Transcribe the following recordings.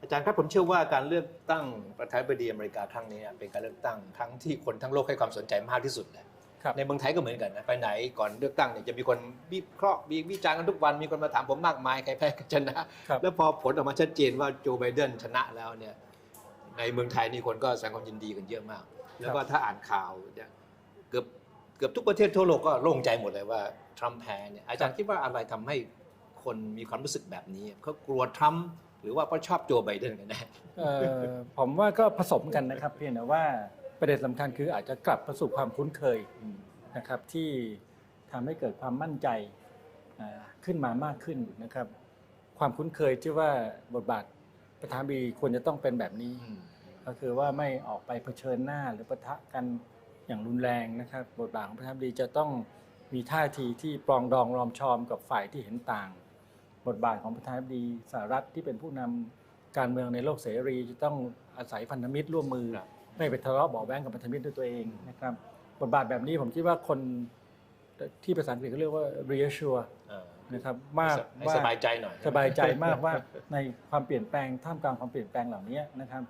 อาจารย์ครับผมเชื่อว่าการเลือกตั้งประธานาธิบดีอเมริกาครั้งนี้เป็นการเลือกตั้งครั้งที่คนทั้งโลกให้ความสนใจมากที่สุดเลยครับในเมืองไทยก็เหมือนกันนะไปไหนก่อนเลือกตั้งเนี่ยจะมีคนวิเคราะห์มีวิจารณ์กันทุกวันมีคนมาถามผมมากมายใครแพ้ใครชนะครับแล้วพอผลออกมาชัดเจนว่าโจไบเดนชนะแล้วเนี่ยในเมืองไทยนี่คนก็แสดงความยินดีกันเยอะมาก แล้วก็ถ้าอ่านข่าวเนี่ยเกือบเกือบทุกประเทศทั่วโลกก็โล่งใจหมดเลยว่าทรัมป์แพ้เนี่ยอาจารย์คิดว่าอะไรทำให้คนมีความรู้สึกแบบนี้เขากลัวทรัมป์ หรือว่าเพราะชอบโจไบเดนกันแน่เอ่อผมว่าก็ผสมกันนะครับ เพียงแต่ว่าประเด็นสำคัญคืออาจจะกลับมาสู่ความคุ้นเคยนะครับที่ทำให้เกิดความมั่นใจอ่าขึ้นมามากขึ้นนะครับ ความคุ้นเคยที่ว่าบทบาทประธานาธิบดีควรจะต้องเป็นแบบนี้ ก็คือว่าไม่ออกไปเผชิญหน้าหรือปะทะกันอย่างรุนแรงนะครับ บทบาทของประธานาธิบดีจะต้องมีท่าทีที่ปรองดองรอมชอมกับฝ่ายที่เห็นต่าง บทบาทของประธานาธิบดีสหรัฐที่เป็นผู้นำการเมืองในโลกเสรีจะต้องอาศัยพันธมิตรร่วมมือครับไม่ไปทะเลาะเบาะแว้งกับพันธมิตรด้วยตัวเองนะครับ บทบาทแบบนี้ผมคิดว่าคนที่ภาษาอังกฤษเขาเรียกว่า reassure อ่านะครับมากให้ว่าสบายใจหน่อยสบายใจมากว่าในความเปลี่ยนแปลงท่ามกลางความเปลี่ยนแปลงเหล่านี้นะครับ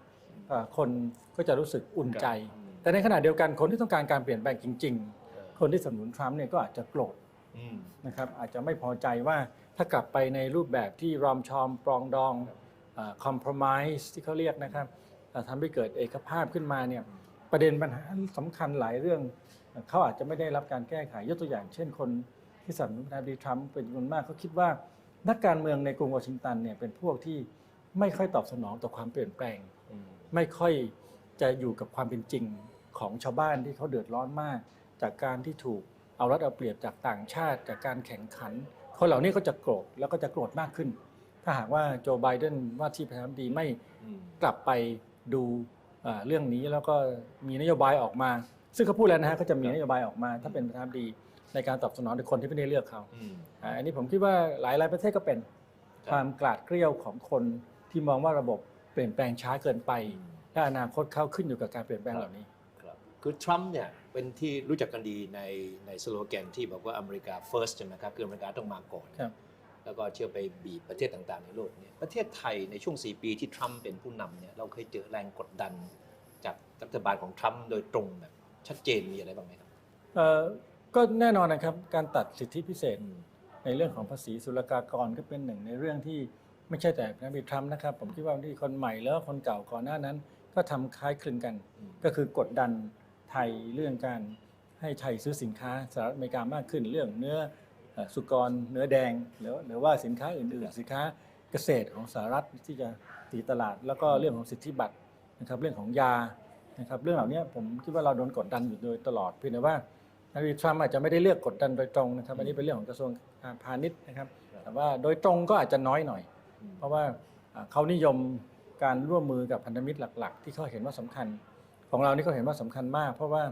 เอ่อคนก็จะรู้สึกอุ่นใจครับแต่ในขณะเดียวกันคนที่ต้องการการเปลี่ยนแปลงจริงเออๆคนที่สนับสนุนทรัมป์เนี่ยก็อาจจะโกรธอืมนะครับอาจจะไม่พอใจว่า ถ้ากลับไปในรูปแบบที่รอมชอมปรองดองคอม p r o m i s e ที่เขาเรียกนะครับเอ่อทำให้เกิดเอกภาพขึ้นมาเนี่ยประเด็นปัญหาสำคัญหลายเรื่องเอ่อเขาอาจจะไม่ได้รับการแก้ไขยกตัวอย่าง เช่นคนที่สนับสนุนประธานาธิบดีทรัมป์เป็นจำนวนมากเขาคิดว่า นักการเมืองในกรุงวอชิงตันเนี่ยเป็นพวกที่ไม่ค่อยตอบสนองต่อความเปลี่ยนแปลงอืมไม่ค่อยจะอยู่กับความเป็นจริงของชาวบ้านที่เขาเดือดร้อนมาก จากการที่ถูกเอารัดเอาเปรียบจากต่างชาติ จากการแข่งขัน คนเหล่านี้ก็จะโกรธแล้วก็จะโกรธมากขึ้น ถ้าหากว่าโจไบเดนว่าที่ประธานาธิบดีไม่อืมกลับไปดูเอ่อเรื่องนี้แล้วก็มีนโยบายออกมา ซึ่งเขาพูดแล้วนะฮะก็จะมีนโยบายออกมา ถ้าเป็นประธานาธิบดีในการตอบสนองต่อคนที่ไม่ได้เลือกเขาอืมอ่าอันนี้ผมคิดว่าหลายหลายๆประเทศก็เป็นครับความกลาดเกลียวของคนที่มองว่าระบบเปลี่ยนแปลงช้าเกินไปและอนาคตเขาขึ้นอยู่กับการเปลี่ยนแปลงเหล่านี้ ครับคือทรัมป์เนี่ยเป็นที่รู้จักกันดีในในสโลแกนที่บอกว่าอเมริกา first ใช่ไหมครับคืออเมริกาต้องมาก่อนครับแล้วก็เชื่อไปบีบประเทศต่างๆในโลกเนี่ยประเทศไทยในช่วง 4 ปีที่ทรัมป์เป็นผู้นำเนี่ยเราเคยเจอแรงกดดัน จากรัฐบาลของทรัมป์โดยตรงแบบชัดเจนมีอะไรบ้างไหมครับเอ่อก็แน่นอนนะครับการตัดสิทธิพิเศษอืมในเรื่องของภาษีศุลกากรก็เป็นหนึ่งในเรื่องที่ไม่ใช่แต่ประธานาธิบดีทรัมป์นะครับ ผมคิดว่าที่คนใหม่แล้วก็คนเก่าก่อนหน้านั้น ก็ทำคล้ายคลึงกันอืมก็คือกดดัน ไทยเรื่องการให้ไทยซื้อสินค้าสหรัฐอเมริกามากขึ้นเรื่องเนื้อสุกรเนื้อแดงหรือหรือว่าสินค้าอื่นๆ สินค้าเกษตรของสหรัฐที่จะตีตลาด แล้วก็เรื่องของสิทธิบัตรนะครับเรื่องของยานะครับเรื่องเหล่านี้ผมคิดว่าเราโดนกดดันอยู่โดยตลอดเพียงแต่ว่านายทรัมป์อาจจะไม่ได้เลือกกดดันโดยตรงนะครับอันนี้เป็นเรื่องของกระทรวงพาณิชย์นะครับแต่ว่าโดยตรงก็อาจจะน้อยหน่อย เพราะว่าอ่าเขานิยมการร่วมมือกับพันธมิตรหลัก ๆ ที่เขาเห็นว่าสำคัญ ของเรานี่เขาเห็นว่าสำคัญมาก เพราะว่า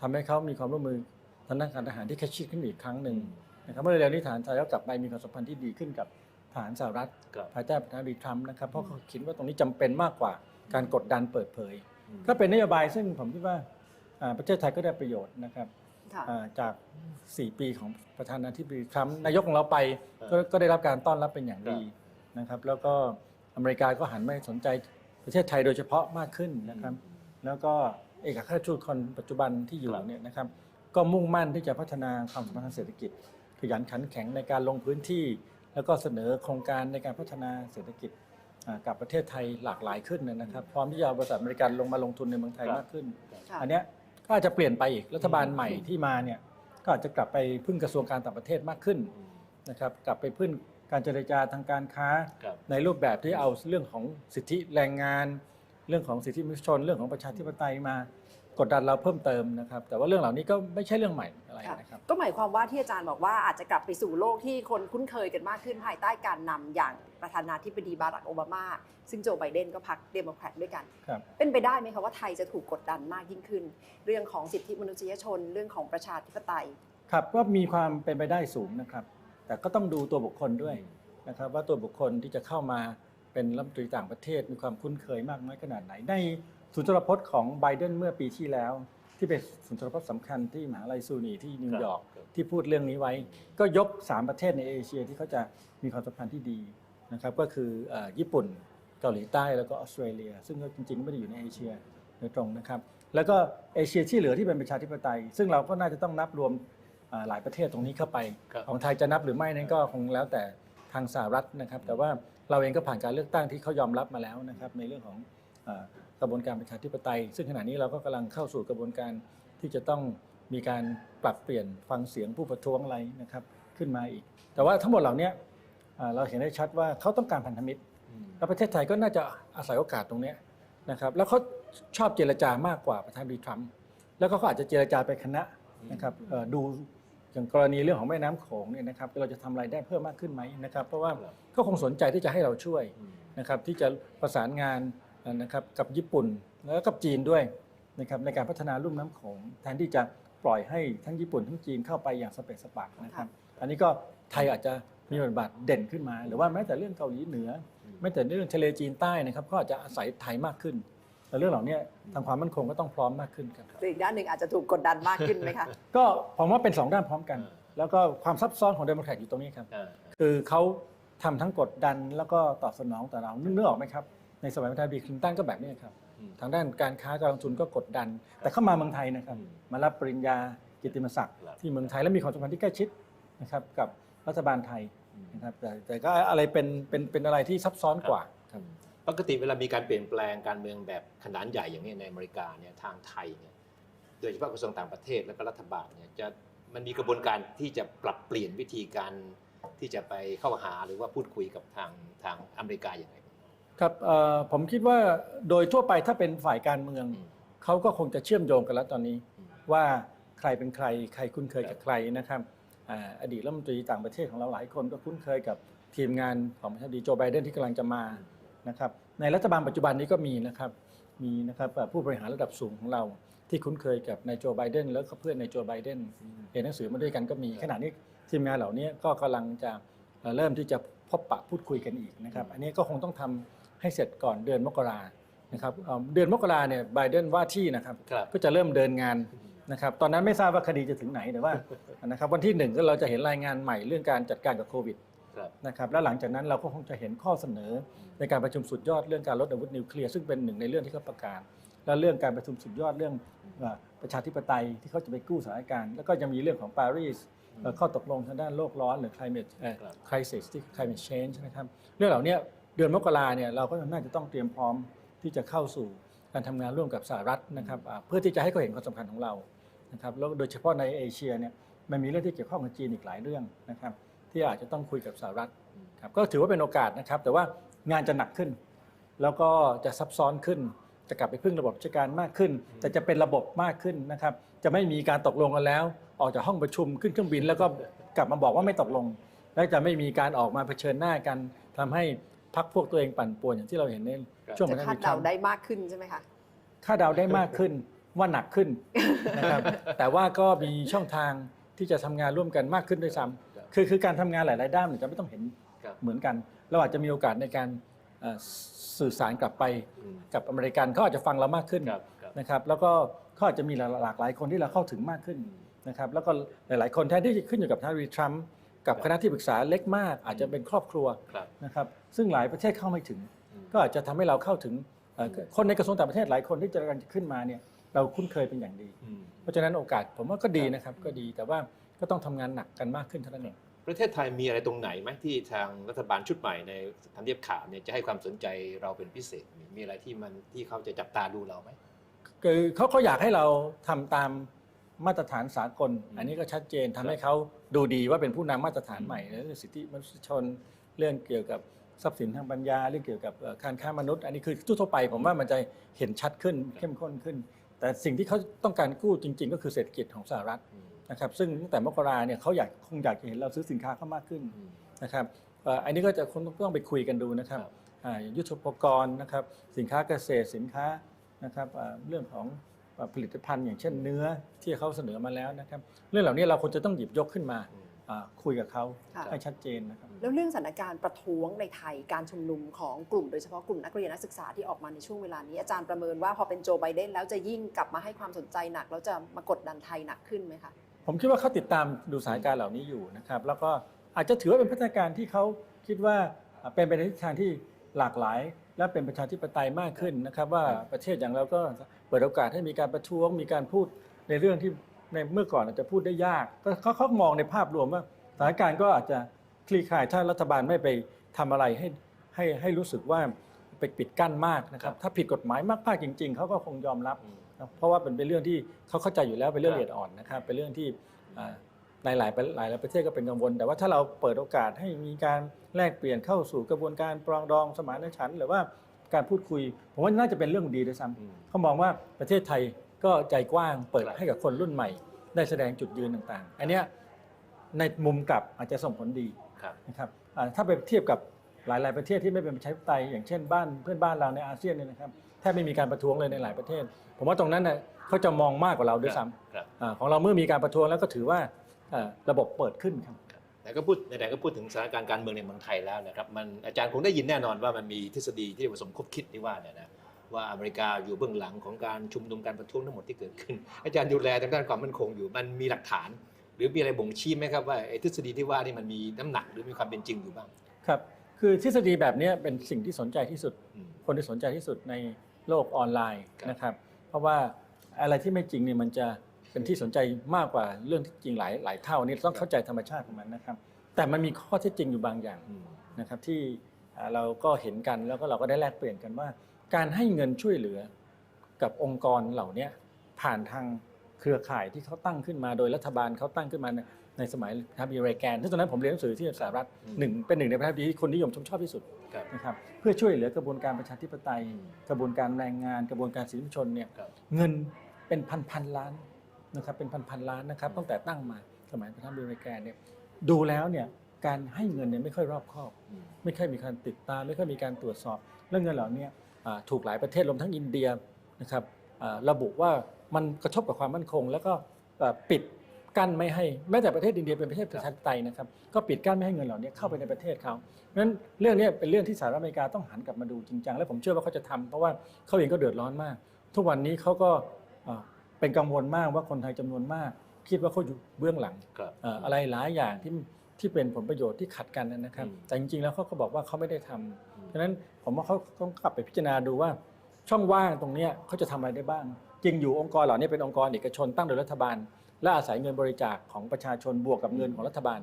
ทำให้เขามีความร่วมมือทางด้านการทหารที่แคชชิดขึ้นอีกครั้งหนึ่งนะครับเมื่อเร็วๆนี้ฐานไทยก็กลับไปมีความสัมพันธ์ที่ดีขึ้นกับฐานสหรัฐครับภายใต้ประธานาธิบดีทรัมป์นะครับเพราะเขาคิดว่าตรงนี้จำเป็นมากกว่าการกดดันเปิดเผยอืมก็เป็นนโยบายซึ่งผมคิดว่าอ่าประเทศไทยก็ได้ประโยชน์นะครับค่ะอ่าจาก 4 ปีของประธานาธิบดีทรัมป์นายกของเราไปเออก็ก็ได้รับการต้อนรับเป็นอย่างดีครับนะครับ แล้วก็อเมริกาก็หันมาสนใจประเทศไทยโดยเฉพาะมากขึ้นนะครับ แล้วก็เอกอัครราชทูตคนปัจจุบันที่อยู่ครับเนี่ยนะครับ ก็มุ่งมั่นที่จะพัฒนาความสัมพันธ์ทางเศรษฐกิจ ขยันขันแข็งในการลงพื้นที่ แล้วก็เสนอโครงการในการพัฒนาเศรษฐกิจอ่ากับประเทศไทยหลากหลายขึ้นนะครับ พร้อมที่จะเอาบริษัทอเมริกันลงมาลงทุนในเมืองไทยครับมากขึ้นค่ะอันเนี้ยก็อาจจะเปลี่ยนไปอีกรัฐบาลใหม่ที่มาเนี่ยก็อาจจะกลับไปพึ่งกระทรวงการต่างประเทศมากขึ้นอืมนะครับกลับไปพึ่งการเจรจาทางการค้าครับในรูปแบบที่เอาเรื่องของสิทธิแรงงาน เรื่องของสิทธิมนุษยชนเรื่องของประชาธิปไตยมากดดันเราเพิ่มเติมนะครับ แต่ว่าเรื่องเหล่านี้ก็ไม่ใช่เรื่องใหม่อะไรค่ะนะครับก็หมายความว่าที่อาจารย์บอกว่าอาจจะกลับไปสู่โลกที่คนคุ้นเคยกันมากขึ้นภายใต้การนำอย่างประธานาธิบดีบารักโอบามา ซึ่งโจไบเดนก็พักเดโมแครตด้วยกันครับเป็นไปได้ไหมคะว่าไทยจะถูกกดดันมากยิ่งขึ้น เรื่องของสิทธิมนุษยชนเรื่องของประชาธิปไตย ครับก็มีความเป็นไปได้สูงนะครับ แต่ก็ต้องดูตัวบุคคลด้วยนะครับ ว่าตัวบุคคลที่จะเข้ามา เป็นรัฐมนตรีต่างประเทศมีความคุ้นเคยมากน้อยขนาดไหน ในศูนย์ทรพจน์ของไบเดนเมื่อปีที่แล้ว ที่เป็นศูนย์ทรพจน์สำคัญที่มหาลัยซูนีที่นิวยอร์กครับที่พูดเรื่องนี้ไว้ ก็ยก 3 ประเทศในเอเชียที่เขาจะมีความสัมพันธ์ที่ดีนะครับก็คือเอ่อญี่ปุ่นเกาหลีใต้แล้วก็ออสเตรเลีย ซึ่งก็จริงๆไม่ได้อยู่ในเอเชียโดยตรงนะครับ แล้วก็เอเชียที่เหลือที่เป็นประชาธิปไตย ซึ่งเราก็น่าจะต้องนับรวมอ่าหลายประเทศตรงนี้เข้าไปครับของไทยจะนับหรือไม่นั้นก็คงแล้วแต่ทางสหรัฐนะครับ แต่ว่า เราเองก็ผ่านการเลือกตั้งที่เขายอมรับมาแล้วนะครับ ในเรื่องของเอ่อกระบวนการประชาธิปไตย ซึ่งขณะนี้เราก็กำลังเข้าสู่กระบวนการที่จะต้องมีการปรับเปลี่ยนฟังเสียงผู้ประท้วงอะไรนะครับขึ้นมาอีก แต่ว่าทั้งหมดเหล่านี้อ่าเราเห็นได้ชัดว่าเขาต้องการพันธมิตรแล้วประเทศไทยก็น่าจะอาศัยโอกาสตรงเนี้ยนะครับแล้วเขาชอบเจรจามากกว่าประธานาธิบดีทรัมป์แล้วก็เขาอาจจะเจรจาไปคณะนะครับเอ่อดู อย่างกรณีเรื่องของแม่น้ำโขงเนี่ยนะครับเราจะทำอะไรได้เพิ่มมากขึ้นไหมนะครับ เพราะว่าครับก็คงสนใจที่จะให้เราช่วยนะครับที่จะประสานงานนะครับกับญี่ปุ่นแล้วก็กับจีนด้วยนะครับในการพัฒนาลุ่มน้ำโขงแทนที่จะปล่อยให้ทั้งญี่ปุ่นทั้งจีนเข้าไปอย่างสเปซสปะนะครับ อันนี้ก็ไทยอาจจะมีบทบาทเด่นขึ้นมา หรือว่าแม้แต่เรื่องเกาหลีเหนือแม้แต่เรื่องทะเลจีนใต้นะครับก็อาจจะอาศัยไทยมากขึ้น แต่เรื่องเหล่านี้ทางความมั่นคงก็ต้องพร้อมมากขึ้นครับแต่อีกด้านหนึ่งอาจจะถูกกดดันมากขึ้นไหมคะก็ผมว่าเป็นสองด้านพร้อมกันอ่าแล้วก็ความซับซ้อนของเดโมแครตอยู่ตรงนี้ครับอ่าคือเขาทำทั้งกดดันแล้วก็ตอบสนองต่อเรานึกนึกออกไหมครับในสมัยประธานาธิบดีคลินตันก็แบบนี้ครับอืมทางด้านการค้าการลงทุนก็กดดัน แต่เข้ามาเมืองไทยนะครับอืมมารับปริญญากิตติมศักดิ์ครับที่เมืองไทยและมีความสัมพันธ์ที่ใกล้ชิดนะครับกับรัฐบาลไทยอืมนะครับแต่แต่ก็อะไรเป็นเป็นเป็นอะไรที่ซับซ้อนกว่าครับ ปกติเวลามีการเปลี่ยนแปลงการเมืองแบบขนาดใหญ่อย่างนี้ในอเมริกาเนี่ยทางไทยเนี่ยโดยเฉพาะกระทรวงต่างประเทศและก็รัฐบาลเนี่ยจะมันมีกระบวนการที่จะปรับเปลี่ยนวิธีการที่จะไปเข้าหาหรือว่าพูดคุยกับทางทางอเมริกาอย่างไรบ้างครับเอ่อผมคิดว่าโดยทั่วไปถ้าเป็นฝ่ายการเมืองอืมเขาก็คงจะเชื่อมโยงกันแล้วตอนนี้อืมว่าใครเป็นใครใครคุ้นเคยครักับบใครนะครับอ่าอดีตรัฐมนตรีต่างประเทศของเราหลายคนก็คุ้นเคยกับทีมงานของประธานาธิบดีโจไบเดนที่กำลังจะมา นะครับในรัฐบาลปัจจุบันนี้ก็มีนะครับมีนะครับเอ่อผู้บริหารระดับสูงของเราที่คุ้นเคยกับนายโจไบเดนแล้วก็เพื่อนนายโจไบเดนเรียนหนังสือมาด้วยกันก็มีขณะนี้ทีมงานเหล่านี้ก็กำลังจะเอ่อเริ่มที่จะพบปะพูดคุยกันอีกนะครับอันนี้ก็คงต้องทำให้เสร็จก่อนเดือนมกรานะครับเอ่อเดือนมกราเนี่ยไบเดนว่าที่นะครับครับก็จะเริ่มเดินงานนะครับตอนนั้นไม่ทราบว่าคดีจะถึงไหนแต่ว่านะครับวันที่หนึ่งก็เราจะเห็นรายงานใหม่เรื่องการจัดการกับโควิดครับ นะครับแล้วหลังจากนั้นเราก็คงจะเห็นข้อเสนอในการประชุมสุดยอดเรื่องการลดอาวุธนิวเคลียร์ซึ่งเป็นหนึ่งในเรื่องที่เขาประกาศ และเรื่องการประชุมสุดยอดเรื่องเอ่อประชาธิปไตยที่เขาจะไปกู้สถานการณ์แล้วก็ยังมีเรื่องของปารีสเอ่อข้อตกลงทางด้านโลกร้อนหรือ climate เอ่อครับ crisis ที่ climate change นะครับเรื่องเหล่านี้เดือนมกราเนี่ยเราก็น่าจะต้องเตรียมพร้อมที่จะเข้าสู่การทำงานร่วมกับสหรัฐนะครับอ่าเพื่อที่จะให้เขาเห็นความสำคัญของเรานะครับแล้วโดยเฉพาะในเอเชียเนี่ยมันมีเรื่องที่เกี่ยวข้องกับจีนอีกหลายเรื่องนะครับ ที่อาจจะต้องคุยกับสหรัฐครับก็ถือว่าเป็นโอกาสนะครับ แต่ว่างานจะหนักขึ้น แล้วก็จะซับซ้อนขึ้น จะกลับไปพึ่งระบบราชการมากขึ้น แต่จะเป็นระบบมากขึ้นนะครับ จะไม่มีการตกลงกันแล้ว ออกจากห้องประชุมขึ้นเครื่องบิน แล้วก็กลับมาบอกว่าไม่ตกลง และจะไม่มีการออกมาเผชิญหน้ากันทำให้พักพวกตัวเองปั่นป่วนอย่างที่เราเห็นในช่วงจะประธาคาดนาธิบเดาดีได้มากขึ้นใช่ไหมคะคาดเดาได้มากขึ้นว่าหนักขึ้นนะครับแต่ว่าก็มีช่องทางที่จะทำงานร่วมกันมากขึ้นด้วยซ้ำ คือคือการทำงานหลาย ๆ ด้านเนี่ยจะไม่ต้องเห็นครับ เหมือนกันเราอาจจะมีโอกาสในการเอ่อสื่อสารกลับไปอืมกับอเมริกันเขาอาจจะฟังเรามากขึ้นครับครับ นะครับ แล้วก็เขาอาจจะมีหลากหลายคนที่เราเข้าถึงมากขึ้นนะครับ แล้วก็หลาย ๆ คนแทนที่จะขึ้นอยู่กับท่านรีทรัมป์กับคณะที่ปรึกษาเล็กมาก อาจจะเป็นครอบครัวครับนะครับ ซึ่งหลายประเทศเข้าไม่ถึง อืม ก็อาจจะทำให้เราเข้าถึงเอ่อคนในกระทรวงต่างประเทศหลายคนที่จะกำลังจะขึ้นมาเนี่ยเราคุ้นเคยเป็นอย่างดี อืม เพราะฉะนั้นโอกาสผมว่าก็ดีนะครับก็ดีแต่ว่าก็ต้องทำงานหนักกันมากขึ้นเท่านั้นเอง ประเทศไทยมีอะไรตรงไหนไหมที่ทางรัฐบาลชุดใหม่ในทำเนียบขาวเนี่ยจะให้ความสนใจเราเป็นพิเศษ มีมีอะไรที่มันที่เขาจะจับตาดูเราไหมคือเขาเขาอยากให้เราทำตามมาตรฐานสากลอืมอันนี้ก็ชัดเจนทำให้เขาดูดีว่าเป็นผู้นำมาตรฐานใหม่เรื่องสิทธิมนุษยชนเรื่องเกี่ยวกับทรัพย์สินทางปัญญาเรื่องเกี่ยวกับเอ่อการค้ามนุษย์ อันนี้คือทั่วๆไปผมว่ามันจะเห็นชัดขึ้นเข้มข้นขึ้น แต่สิ่งที่เขาต้องการกู้จริง ๆ ก็คือเศรษฐกิจของสหรัฐอืม นะครับซึ่งตั้งแต่มกราเนี่ยเขาอยากคงอยากจะเห็นเราซื้อสินค้าเขามากขึ้นอืมนะครับเอ่ออันนี้ก็จะคงต้องไปคุยกันดูนะครับครับอ่ายุทธปกรณ์นะครับสินค้าเกษตรสินค้านะครับอ่าเรื่องของอ่าผลิตภัณฑ์อย่างเช่นเนื้อที่เขาเสนอมาแล้วนะครับเรื่องเหล่านี้เราควรจะต้องหยิบยกขึ้นมาอืมอ่าคุยกับเขาค่ะ ให้ชัดเจนนะครับ แล้วเรื่องสถานการณ์ประท้วงในไทยการชุมนุมของกลุ่มโดยเฉพาะกลุ่มนักเรียนนักศึกษาที่ออกมาในช่วงเวลานี้อาจารย์ประเมินว่าพอเป็นโจไบเดนแล้วจะยิ่งกลับมาให้ความสนใจหนักแล้วจะมากดดันไทยหนักขึ้นไหมคะ ผมคิดว่าเขาติดตามดูสถานการณ์เหล่านี้อยู่นะครับ แล้วก็อาจจะถือว่าเป็นพัฒนาการที่เขาคิดว่าเป็นไปในทิศทางที่หลากหลาย และเป็นประชาธิปไตยมากขึ้นนะครับ ว่าประเทศอย่างเราก็เปิดโอกาสให้มีการประท้วงมีการพูดในเรื่องที่ในเมื่อก่อนอาจจะพูดได้ยากก็เขาเขามองในภาพรวมว่าสถานการณ์ก็อาจจะคลี่คลายถ้ารัฐบาลไม่ไปทำอะไรให้ให้ให้รู้สึกว่าไปปิดกั้นมากนะครับ ถ้าผิดกฎหมายมากๆจริง ๆเขาก็คงยอมรับ เพราะว่าเป็นเป็นเรื่องที่เขาเข้าใจอยู่แล้วเป็นเรื่องครับละเอียดอ่อนนะครับเป็นเรื่องที่อ่าในหลายหลายหลายประเทศก็เป็นกังวล แต่ว่าถ้าเราเปิดโอกาสให้มีการแลกเปลี่ยนเข้าสู่กระบวนการปรองดองสมานฉันท์หรือว่าการพูดคุย ผมว่าน่าจะเป็นเรื่องดีด้วยซ้อืมำเขามองว่าประเทศไทยก็ใจกว้างเปิดครับให้กับคนรุ่นใหม่ ได้แสดงจุดยืนต่างๆ อันเนี้ยในมุมกลับอาจจะส่งผลดีครับนะครับอ่าถ้าไปเทียบกับหลาย ๆ ประเทศที่ไม่เป็นประชาธิปไตยอย่างเช่นบ้านเพื่อนบ้านเราในอาเซียนเนี่ยนะครับ แทบไม่มีการประท้วงเลยในหลายประเทศ ผมว่าตรงนั้นน่ะเขาจะมองมากกว่าเราด้วยซ้ำครับอาของเราเมื่อมีการประท้วงแล้วก็ถือว่าอ่าระบบเปิดขึ้นครับแต่ก็พูดไหนๆก็พูดถึงสถานการณ์การเมืองในเมืองไทยแล้วนะครับมันอาจารย์คงได้ยินแน่นอนว่ามันมีทฤษฎีที่เรียกว่าสมคบคิดที่ว่าเนี่ยนะว่าอเมริกาอยู่เบื้องหลังของการชุมนุมการประท้วงทั้งหมดที่เกิดขึ้น อาจารย์ดูแลทางด้านความมั่นคงอยู่มันมีหลักฐาน หรือมีอะไรบ่งชี้ไหมครับว่าไอ้ทฤษฎีที่ว่านี่มันมีน้ำหนักหรือมีความเป็นจริงอยู่บ้างครับ คือทฤษฎีแบบเนี้ยเป็นสิ่งที่สนใจที่สุด อืม คนที่สนใจที่สุดใน โลกออนไลน์ครับนะครับ เพราะว่าอะไรที่ไม่จริงเนี่ยมันจะเป็นที่สนใจมากกว่าเรื่องที่จริงหลายหลายเท่านี่ต้องเข้าใจธรรมชาติของมันนะครับ แต่มันมีข้อเท็จจริงอยู่บางอย่างอืมนะครับ ที่อ่าเราก็เห็นกันแล้วก็เราก็ได้แลกเปลี่ยนกันว่า การให้เงินช่วยเหลือกับองค์กรเหล่าเนี้ยผ่านทางเครือข่ายที่เขาตั้งขึ้นมา โดยรัฐบาลเขาตั้งขึ้นมาใน ในสมัยทัพบีเรแกนที่ตอนนั้นผมเรียนหนังสือที่สหรัฐอืมหนึ่งเป็นหนึ่งในประเทศที่คนนิยมชมชอบที่สุดครับนะครับเพื่อช่วยเหลือกระบวนการประชาธิปไตยอืมกระบวนการแรงงาน กระบวนการสิทธิมนุษยชนเนี่ยครับเงินเป็นพันพันๆล้านนะครับเป็นพันพันๆล้านนะครับตั้งแต่ตั้งมาสมัยประธานาธิบดีแกนเนี่ยดูแล้วเนี่ยการให้เงินเนี่ยไม่ค่อยรอบคอบอืมไม่ค่อยมีการติดตามไม่ค่อยมีการตรวจสอบเรื่องเงินเหล่านี้อ่าถูกหลายประเทศรวมทั้งอินเดียนะครับอ่าระบุว่ามันกระทบกับความมั่นคง แล้วก็อ่าปิด กั้นไม่ให้แม้แต่ประเทศอินเดียเป็นประเทศประชาธิปไตยนะครับก็ปิดกั้นไม่ให้เงินเหล่านี้เข้าไปในประเทศเขาเพราะฉะนั้นเรื่องนี้เป็นเรื่องที่สหรัฐอเมริกาต้องหันกลับมาดูจริงจังและผมเชื่อว่าเขาจะทำเพราะว่าเขาเองก็เดือดร้อนมาก ทุกวันนี้เขาก็อ่าเป็นกังวลมากว่าคนไทยจำนวนมาก คิดว่าเขาอยู่เบื้องหลังครับเอ่ออะไรหลายอย่างที่ที่เป็นผลประโยชน์ที่ขัดกันนะครับอืมแต่จริงๆแล้วเขาก็บอกว่าเขาไม่ได้ทำอืมฉะนั้นผมว่าเขาต้องกลับไปพิจารณาดูว่าช่องว่างตรงเนี้ยเขาจะทำอะไรได้บ้าง จริงอยู่องค์กรเหล่านี้เป็นองค์กรเอกชนตั้งโดยรัฐบาล และอาศัยเงินบริจาคของประชาชนบวกกับเงินของรัฐบาล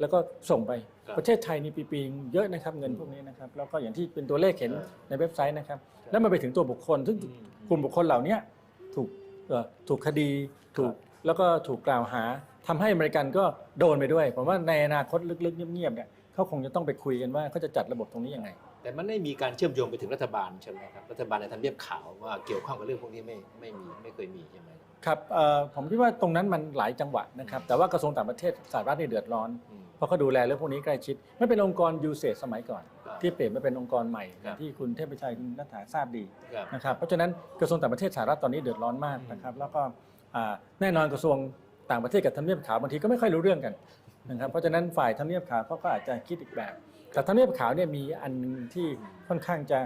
แล้วก็ส่งไปครับประเทศไทยนี่ปีๆเยอะนะครับเงินพวกนี้นะครับแล้วก็อย่างที่เป็นตัวเลขเห็นครับในเว็บไซต์นะครับ แล้วมันไปถึงตัวบุคคลซึ่งอืมกลุ่มบุคคลเหล่านี้ถูกเอ่อถูกคดีถูกแล้วก็ถูกกล่าวหาทำให้อเมริกันก็โดนไปด้วยผมว่าในอนาคตลึกๆเงียบๆเนี่ยเขาคงจะต้องไปคุยกันว่าเขาจะจัดระบบตรงนี้ยังไง แต่มันไม่มีการเชื่อมโยงไปถึงรัฐบาลใช่ไหมครับรัฐบาลในทำเนียบข่าวว่าเกี่ยวข้องกับเรื่องพวกนี้ไม่ไม่มีไม่เคยมีใช่ไหม ครับเอ่อผมคิดว่าตรงนั้นมันหลายจังหวัดนะครับ แต่ว่ากระทรวงต่างประเทศสหรัฐนี่เดือดร้อนอืมเพราะเขาดูแลเรื่องพวกนี้ใกล้ชิด ไม่เป็นองค์กรยูเซสสมัยก่อนครับที่เปลี่ยนมาเป็นองค์กรใหม่ครับที่คุณเทพชัยคุณนัฐาทราบดีครับนะครับเพราะฉะนั้นกระทรวงต่างประเทศสหรัฐตอนนี้เดือดร้อนมากอืมนะครับ แล้วก็อ่าแน่นอนกระทรวงต่างประเทศกับทำเนียบขาวบางทีก็ไม่ค่อยรู้เรื่องกันนะครับเพราะฉะนั้นฝ่ายทำเนียบขาวเขาก็อาจจะคิดอีกแบบ แต่ทำเนียบขาวเนี่ยมีอันหนึงที่ค่อนข้างจะ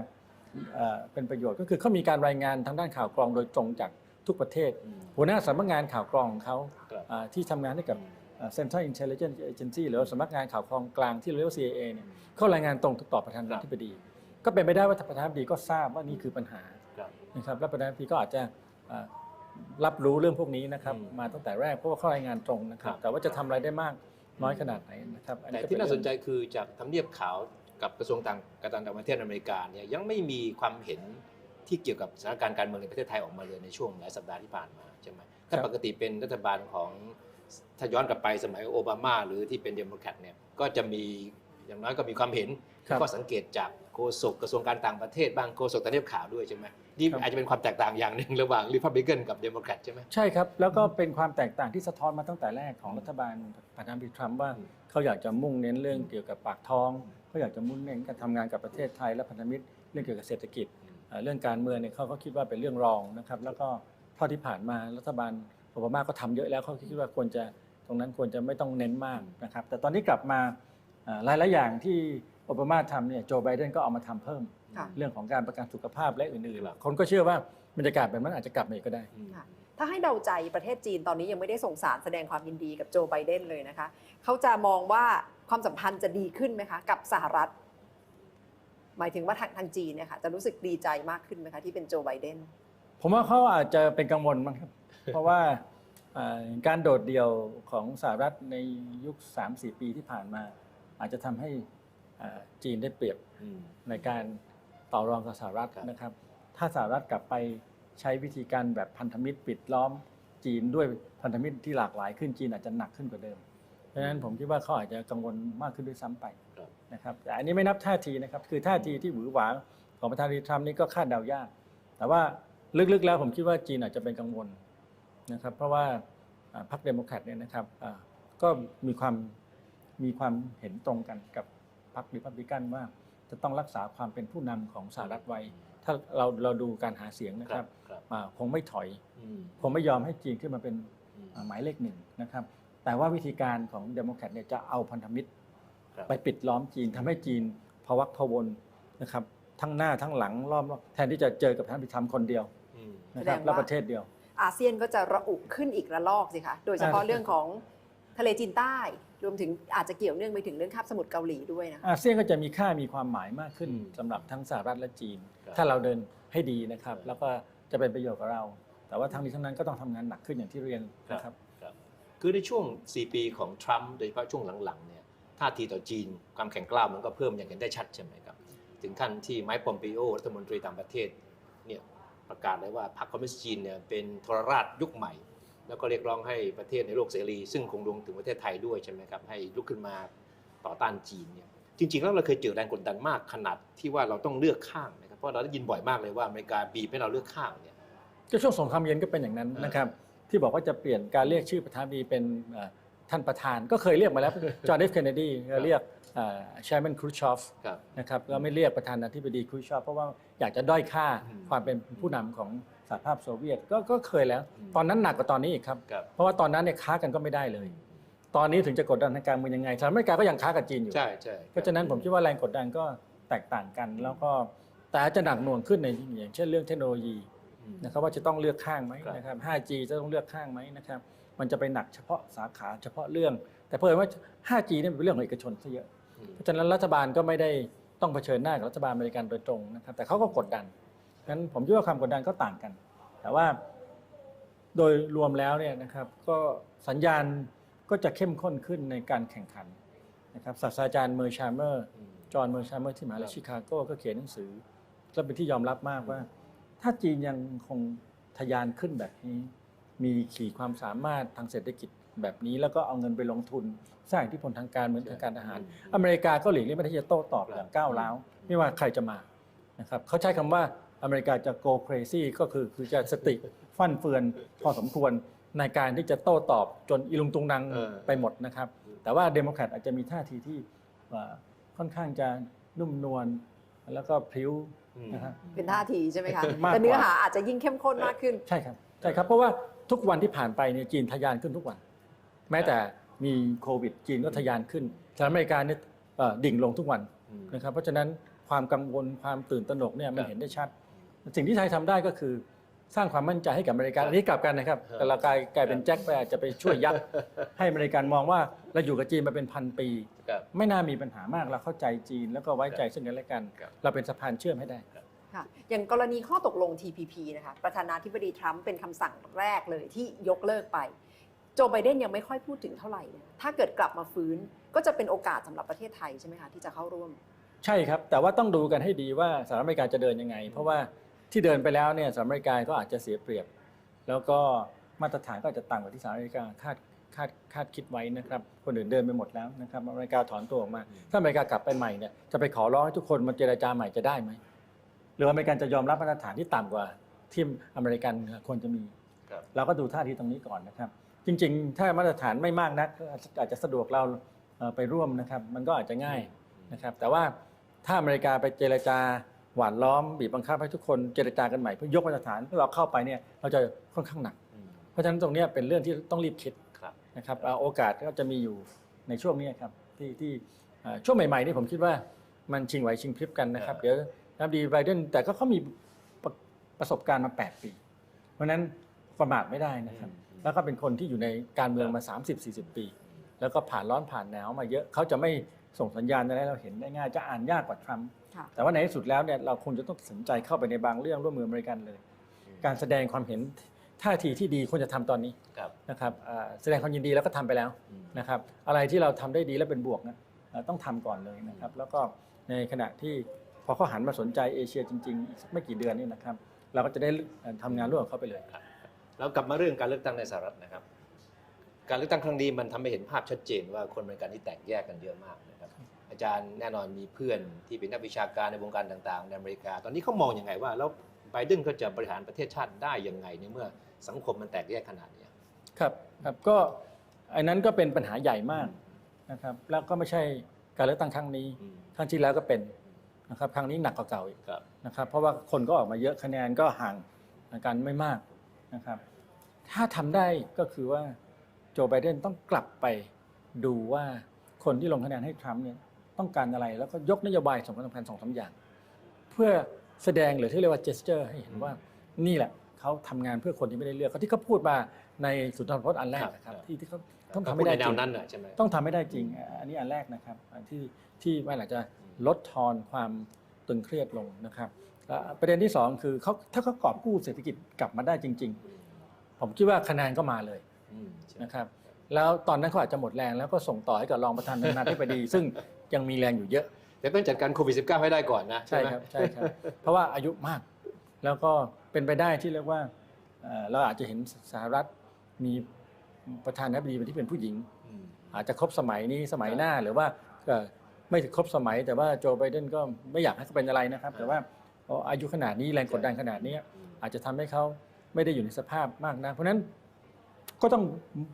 เอ่อเป็นประโยชน์ก็คือเขามีการรายงานทางด้านข่าวกรองโดยตรงจาก ทุกประเทศอืมหัวหน้าสำนักงานข่าวกรองของเขาครับอ่าที่ทำงานให้กับอ่า Central Intelligence Agency หรือว่าสำนักงานข่าวกรองกลางที่เรียกว่า CIA เนี่ยเขารายงานตรงต่อประธานาธิบดี ก็เป็นไปได้ว่าประธานาธิบดีก็ทราบว่านี่คือปัญหาครับนะครับและประธานาธิบดีก็อาจจะอ่ารับรู้เรื่องพวกนี้นะครับอืมมาตั้งแต่แรกเพราะว่าเขารายงานตรงนะครับครับแต่ว่าจะทำอะไรได้มากน้อยขนาดไหนนะครับอัแต่ก็ที่เป็น่าสนใจเรื่องคือจากทำเนียบขาวกับกระทรวงต่างการต่างประเทศอเมริกาเนี่ยยังไม่มีความเห็น ที่เกี่ยวกับสถานการณ์การเมืองในประเทศไทยออกมาเลยในช่วงหลายสัปดาห์ที่ผ่านมาใช่ไหมถ้าปกติเป็นรัฐบาลของถ้าย้อนกลับไปสมัยโอบามาหรือที่เป็นเดโมแครตเนี่ยก็จะมีอย่างน้อยก็มีความเห็นครับข้อสังเกตจากโฆษกกระทรวงการต่างประเทศบ้างโฆษกทำเนียบขาวด้วยใช่ไหมนี่ครับอาจจะเป็นความแตกต่างอย่างหนึ่งระหว่างริพับลิกันกับเดโมแครตใช่ไหมใช่ครับ แล้วก็เป็นความแตกต่างที่สะท้อนมาตั้งแต่แรกของรัฐบาลประธานาธิบดีทรัมป์ว่าอืมเขาอยากจะมุ่งเน้นเรื่องเกี่ยวกับปากท้องเขาอยากจะมุ่งเน้นการทำงานกับประเทศไทยและพันธมิตรเรื่องเกี่ยวกับเศรษฐกิจ เอ่อเรื่องการเมืองเนี่ยเขาก็คิดว่าเป็นเรื่องรองนะครับ แล้วก็เท่าที่ผ่านมารัฐบาลโอบามาก็ทำเยอะแล้วเขาคิดว่าควรจะตรงนั้นควรจะไม่ต้องเน้นมากนะครับ แต่ตอนนี้กลับมาเอ่อหลายๆอย่างที่โอบามาทำเนี่ยโจไบเดนก็เอามาทำเพิ่มค่ะเรื่องของการประกันสุขภาพและอื่นๆคนก็เชื่อว่าบรรยากาศแบบนั้นอาจจะกลับมาอีกก็ได้ค่ะถ้าให้เดาใจประเทศจีนตอนนี้ยังไม่ได้ส่งสารแสดงความยินดีกับโจไบเดนเลยนะคะเขาจะมองว่าความสัมพันธ์จะดีขึ้นไหมคะกับสหรัฐ หมายถึงว่าทางทางจีนเนี่ยค่ะจะรู้สึกดีใจมากขึ้นไหมคะที่เป็นโจไบเดนผมว่าเขาอาจจะเป็นกังวลมั้งครับ เพราะว่าเอ่อการโดดเดี่ยวของสหรัฐในยุค 3-4 ปีที่ผ่านมา อาจจะทำให้เอ่อจีนได้เปรียบอืมในการต่อรองกับสหรัฐครับนะครับ ถ้าสหรัฐกลับไปใช้วิธีการแบบพันธมิตรปิดล้อมจีนด้วยพันธมิตรที่หลากหลายขึ้นจีนอาจจะหนักขึ้นกว่าเดิม เพราะฉะนั้นผมคิดว่าเขาอาจจะกังวลมากขึ้นด้วยซ้ำไปครับนะครับแต่อันนี้ไม่นับท่าทีนะครับ คือท่าทีที่หวือหวาของประธานาธิบดีทรัมป์นี่ก็คาดเดายาก แต่ว่าลึกๆแล้วผมคิดว่าจีนอาจจะเป็นกังวลนะครับ เพราะว่าอ่าพรรคเดโมแครตเนี่ยนะครับอ่าก็มีความมีความเห็นตรงกันกับพรรคริพับลิกันว่าจะต้องรักษาความเป็นผู้นำของสหรัฐไว้ ถ้าเราเราดูการหาเสียงนะคครัรับบครับอ่าคงไม่ถอยอืมคงไม่ยอมให้จีนขึ้นมาเป็นอืมอ่าหมายเลขหนึ่งนะครับ แต่ว่าวิธีการของเดโมแครตเนี่ยจะเอาพันธมิตร ครับ ไปปิดล้อมจีนทำให้จีนพะวักพะวนนะครับทั้งหน้าทั้งหลังรอบแทนที่จะเจอกับท่านพิธามคนเดียวอืม นะครับแสดงว่า แล้วประเทศเดียว อาเซียนก็จะระอุขึ้นอีกระลอกสิคะโดยเฉพาะอ่าเรื่องของทะเลจีนใต้ รวมถึงอาจจะเกี่ยวเนื่องไปถึงเรื่องคาบสมุทรเกาหลีด้วยนะคะ อาเซียนก็จะมีค่ามีความหมายมากขึ้นอืมสำหรับทั้งสหรัฐและจีน ครับถ้าเราเดินให้ดีนะครับ ครับแล้วก็จะเป็นประโยชน์กับเรา แต่ว่าทั้งนี้ทั้งนั้นก็ต้องทำงานหนักขึ้นอย่างที่เรียนนะครับ คือในช่วง 4 ปีของทรัมป์โดยเฉพาะช่วงหลังๆเนี่ยท่าทีต่อจีนความแข็งกร้าวมันก็เพิ่มอย่างเห็นได้ชัดใช่ไหมครับ ถึงขั้นที่ไมค์ปอมปิโอรัฐมนตรีต่างประเทศเนี่ยประกาศเลยว่าพรรคคอมมิวนิสต์จีนเนี่ยเป็นทรราชยุคใหม่ แล้วก็เรียกร้องให้ประเทศในโลกเสรี ซึ่งคงรวมถึงประเทศไทยด้วยใช่ไหมครับให้ลุกขึ้นมาต่อต้านจีนเนี่ยจริงๆแล้วเราเคยเจอแรงกดดันมากขนาดที่ว่าเราต้องเลือกข้างนะครับเพราะเราได้ยินบ่อยมากเลยว่าอเมริกาบีบให้เราเลือกข้างเนี่ยก็ช่วงสงครามเย็นก็เป็นอย่างนั้นนะครับ ที่บอกว่าจะเปลี่ยนการเรียกชื่อประธานาธิบดีเป็นเอ่อท่านประธาน ก็เคยเรียกมาแล้วจอห์นเอฟเคนเนดีก็เรียกชาร์แมนครูชอฟครับนะครับก็ไม่เรียกประธานาธิบดีครูชอฟเพราะว่าอยากจะด้อยค่าอืมความเป็นผู้นำของสหภาพโซเวียตก็ก็เคยแล้วอืมตอนนั้นหนักกว่าตอนนี้อีกครับครับ เพราะว่าตอนนั้นเนี่ยค้ากันก็ไม่ได้เลย ตอนนี้ถึงจะกดดันทางการเมืองยังไงสหรัฐอเมริกาก็ยังค้ากับจีนอยู่ใช่ใช่เพราะฉะนั้นผมคิดว่าแรงกดดันก็แตกต่างกันแล้วก็แต่อาจจะหนักหน่วงขึ้นในอย่างเช่นเรื่องเทคโนโลยีอืม นะครับว่าจะต้องเลือกข้างไหมครับนะครับ 5G จะต้องเลือกข้างไหมนะครับ มันจะไปหนักเฉพาะสาขาเฉพาะเรื่อง แต่เพิ่มว่า 5G เนี่ยเป็นเรื่องของเอกชนซะเยอะอืมเพราะฉะนั้นรัฐบาลก็ไม่ได้ต้องเผชิญหน้ากับรัฐบาลอเมริกันโดยตรงนะครับ แต่เขาก็กดดันงั้นผมคิดว่าความกดดันก็ต่างกัน แต่ว่าโดยรวมแล้วเนี่ยนะครับ ก็สัญญาณก็จะเข้มข้นขึ้นในการแข่งขันนะครับศาสตราจารย์เมอร์ชาเมอร์อืมจอห์นเมอร์ชาเมอร์ที่มหาลัยครับชิคาโกก็เขียนหนังสือ และเป็นที่ยอมรับมากว่า ถ้าจีนยังคงทะยานขึ้นแบบนี้ มีขีดความสามารถทางเศรษฐกิจแบบนี้แล้วก็เอาเงินไปลงทุน สร้างอิทธิพลทางการเมืองทางการทหาร อเมริกาก็หลีกเลี่ยงไม่ได้ที่จะโต้ตอบอย่างก้าวร้าวไม่ว่าใครจะมานะครับเขาใช้คำว่าอเมริกาจะ go crazy ก็คือคือจะสติฟั่นเฟือนพอสมควรในการที่จะโต้ตอบจนอีลุงตุงนังเออไปหมดนะครับ แต่ว่าเดโมแครตอาจจะมีท่าทีที่เอ่อค่อนข้างจะนุ่มนวลแล้วก็พริ้วอืมนะครับ เป็นท่าทีใช่ไหมคะมากกว่า แต่เนื้อหาอาจจะยิ่งเข้มข้นมากขึ้น ใช่ครับใช่ครับ เพราะว่าทุกวันที่ผ่านไปเนี่ยจีนทะยานขึ้นทุกวัน แม้แต่มีโควิดจีนก็ทะยานขึ้นสหรัฐอเมริกาเนี่ยเอ่อดิ่งลงทุกวันอืม นะครับเพราะฉะนั้นความกังวลความตื่นตระหนกเนี่ยมันครับเห็นได้ชัด สิ่งที่ไทยทำได้ก็คือสร้างความมั่นใจให้กับอเมริกันอันนี้กลับกันนะครับ ครับ แต่เรากลายกลายเป็นแจ็คไปอาจจะไปช่วยยัดให้อเมริกันมองว่าเราอยู่กับจีนมาเป็นพันปี ครับ ไม่น่ามีปัญหามากเราเข้าใจจีนแล้วก็ไว้ใจซึ่งกันและกัน ครับ เราเป็นสะพานเชื่อมให้ได้ค่ะอย่างกรณีข้อตกลง TPP นะคะประธานาธิบดีทรัมป์เป็นคำสั่งแรกเลยที่ยกเลิกไป โจไบเดนยังไม่ค่อยพูดถึงเท่าไหร่เลยถ้าเกิดกลับมาฟื้นก็จะเป็นโอกาสสำหรับประเทศไทยใช่ไหมคะที่จะเข้าร่วม ใช่ครับ แต่ว่าต้องดูกันให้ดีว่าสหรัฐอเมริกาจะเดินยังไง เพราะว่าที่เดินไปแล้วเนี่ยสหรัฐอเมริกาก็อาจจะเสียเปรียบ แล้วก็มาตรฐานก็อาจจะต่ำกว่าที่สหรัฐอเมริกาคาดคาดคาดคิดไว้นะครับ คนอื่นเดินไปหมดแล้วนะครับ อเมริกาถอนตัวออกมา ถ้าอเมริกากลับไปใหม่เนี่ย จะไปขอร้องให้ทุกคนมาเจรจาใหม่จะได้ไหม หรืออเมริกันจะยอมรับมาตรฐานที่ต่ำกว่าที่อเมริกันควรจะมีครับเราก็ดูท่าทีตรงนี้ก่อนนะครับ จริง ๆ ถ้ามาตรฐานไม่มากนักก็อาจจะสะดวกเราเอ่อไปร่วมนะครับ มันก็อาจจะง่ายนะครับ แต่ว่าถ้าอเมริกาไปเจรจาหวานล้อมบีบบังคับให้ทุกคนเจรจากันใหม่เพื่อยกมาตรฐานเพื่อเราเข้าไปเนี่ยเราจะค่อนข้างหนักอืมเพราะฉะนั้นตรงเนี้ยเป็นเรื่องที่ต้องรีบคิดครับนะครับเอาโอกาสก็จะมีอยู่ในช่วงนี้ครับที่ที่เอ่อช่วงใหม่ๆนี่ผมคิดว่ามันชิงไหวชิงพริบกันนะครับเออเดี๋ยว รัฐมนตรีไบเดนแต่ก็เขามีประประสบการณ์มา 8 ปี เพราะฉะนั้นประมาทไม่ได้นะครับ แล้วก็เป็นคนที่อยู่ในการเมืองมา 30-40 ปี แล้วก็ผ่านร้อนผ่านหนาวมาเยอะเขาจะไม่ส่งสัญญาณอะไรให้เราเห็นได้ง่ายจะอ่านยากกว่าทรัมป์ค่ะ แต่ว่าในที่สุดแล้วเนี่ยเราคงจะต้องตัดสินใจเข้าไปในบางเรื่องร่วมมืออเมริกันเลย การแสดงความเห็นท่าทีที่ดีควรจะทำตอนนี้ ครับ นะครับอ่าแสดงความยินดีแล้วก็ทำไปแล้วอืม นะครับ อะไรที่เราทำได้ดีและเป็นบวกนะเอ่อต้องทำก่อนเลยนะครับ แล้วก็ในขณะที่ พอเขาหันมาสนใจเอเชียจริงๆอีกไม่กี่เดือนนี่นะครับ เราก็จะได้เอ่อทำงานร่วมกับเขาไปเลย แล้วกลับมาเรื่องการเลือกตั้งในสหรัฐนะครับ การเลือกตั้งครั้งนี้มันทำให้เห็นภาพชัดเจนว่าคนอเมริกันที่แตกแยกกันเยอะมากนะครับ อาจารย์แน่นอนมีเพื่อนที่เป็นนักวิชาการในวงการต่างๆในอเมริกา ตอนนี้เขามองยังไงว่าแล้วไบเดนก็จะบริหารประเทศชาติได้ยังไงในเมื่อสังคมมันแตกแยกขนาดเนี้ยครับครับก็อันนั้นก็เป็นปัญหาใหญ่มากนะครับ แล้วก็ไม่ใช่การเลือกตั้งครั้งนี้อืมครั้งที่แล้วก็เป็น นะครับครั้งนี้หนักกว่าเก่าอีกครับ นะครับ เพราะว่าคนก็ออกมาเยอะคะแนนก็ห่างกันไม่มากนะครับ ถ้าทำได้ก็คือว่าโจไบเดนต้องกลับไปดูว่าคนที่ลงคะแนนให้ทรัมป์เนี่ยต้องการอะไรแล้วก็ยกนโยบายสำคัญสำคัญสองสามอย่าง เพื่อแสดงหรือที่เรียกว่า gesture ให้เห็นว่านี่แหละเขาทำงานเพื่อคนที่ไม่ได้เลือกเขาที่เขาพูดมาในสุนทรพจน์อันแรกนะครับที่ที่เขา ต้องทำให้ได้ในจแนริวงนั้นน่ะใช่ไหมต้องทำให้ได้จริงอะอันนี้อันแรกนะครับอันที่ที่ว่าอาจจะลดทอนความตึงเครียดลงนะครับแล้วประเด็นที่สองคือเขาถ้าเขากอบกู้เศรษฐกิจกลับมาได้จริง ๆ ผมคิดว่าคะแนนก็มาเลยอืมใช่นะครับแล้วตอนนั้นเขาอาจจะหมดแรงแล้วก็ส่งต่อให้กับรองประธานาธิบดี ซึ่งยังมีแรงอยู่เยอะแต่ต้องจัดการโควิด -19 ให้ได้ก่อนนะใช่ไหมครับใช่ครับ เพราะว่าอายุมาก แล้วก็เป็นไปได้ที่เรียกว่าเอ่อเราอาจจะเห็นสหรัฐมี ประธานาธิบดีที่เป็นผู้หญิงอืมอาจจะครบสมัยนี้สมัยหน้าหรือว่าเอ่อไม่ครบสมัย แต่ว่าโจไบเดนก็ไม่อยากให้เขาเป็นอะไรนะครับ แต่ว่าพออายุขนาดนี้แรงกดดันขนาดนี้อืมอาจจะทำให้เขาไม่ได้อยู่ในสภาพมากนะเพราะฉะนั้นก็ต้อง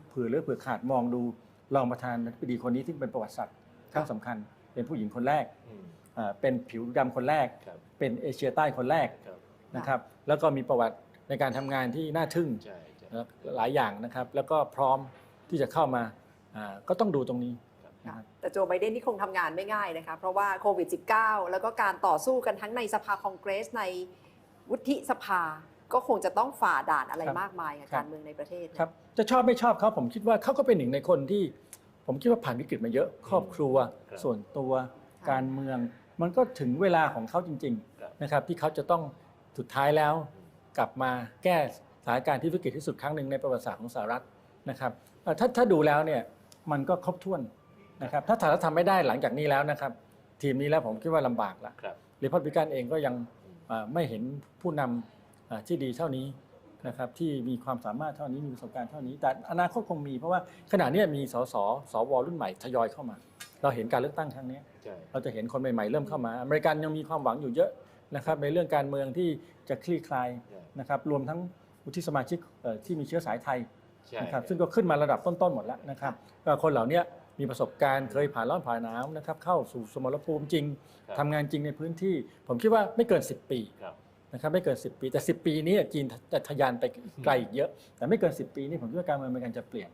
เผื่อเลือเผื่อขาดมองดูรองประธานาธิบดีคนนี้ที่เป็นประวัติศาสตร์ครั้งสำคัญ เป็นผู้หญิงคนแรกอืมอ่าเป็นผิวดำคนแรกครับเป็นเอเชียใต้คนแรกครับนะครับ แล้วก็มีประวัติในการทำงานที่น่าทึ่งใช่ใช่ หลายอย่างนะครับ แล้วก็พร้อมที่จะเข้ามาอ่าก็ต้องดูตรงนี้นะครับแต่โจไบเดนนี่คงทำงานไม่ง่ายนะคะ เพราะว่าโควิด -19 แล้วก็การต่อสู้กันทั้งในสภาคองเกรสในวุฒิสภาก็คงจะต้องฝ่าด่านอะไรครับมากมายกับครับการเมืองในประเทศนะครับจะชอบไม่ชอบเขาผมคิดว่าเขาก็เป็นหนึ่งในคนที่ ผมคิดว่าผ่านวิกฤตมาเยอะ ครอบครัวครับส่วนตัวค่ะการเมือง มันก็ถึงเวลาของเขาจริงครับๆนะครับ ที่เขาจะต้องสุดท้ายแล้วกลับมาแก้สถานการณ์ที่วิกฤตที่สุดครั้งหนึ่งในประวัติศาสตร์ของสหรัฐนะครับเอ่อถ้าถ้าดูแล้วเนี่ยมันก็ครบถ้วนนะครับถ้าสหรัฐทำไม่ได้หลังจากนี้แล้วนะครับ ทีมนี้แล้วผมคิดว่าลำบากละครับรีพับลิกันเองก็ยังอ่าไม่เห็นผู้นำอ่าที่ดีเท่านี้นะครับที่มีความสามารถเท่านี้มีประสบการณ์เท่านี้ แต่อนาคตคงมีเพราะว่าขณะเนี้ยมีสสสวรุ่นใหม่ทยอยเข้ามา เราเห็นการเลือกตั้งครั้งเนี้ยใช่เราจะเห็นคนใหม่ๆเริ่มเข้ามาอเมริกันยังมีความหวังอยู่เยอะนะครับในเรื่องการเมืองที่จะคลี่คลายใช่นะครับรวมทั้ง วุฒิสมาชิกเอ่อที่มีเชื้อสายไทยใช่นะครับซึ่งก็ขึ้นมาระดับต้นๆหมดแล้วนะครับก็คนเหล่านี้มีประสบการณ์เคยผ่านร้อนผ่านหนาวนะครับเข้าสู่สมรภูมิจริงครับทำงานจริงในพื้นที่ ผมคิดว่าไม่เกิน 10 ปีครับนะครับไม่เกิน 10 ปีแต่ 10 ปีนี้จีนจะทะยานไปไกลอีกเยอะ แต่ไม่เกิน 10 ปีนี้ผมคิดว่าการเมืองอเมริกันจะเปลี่ยน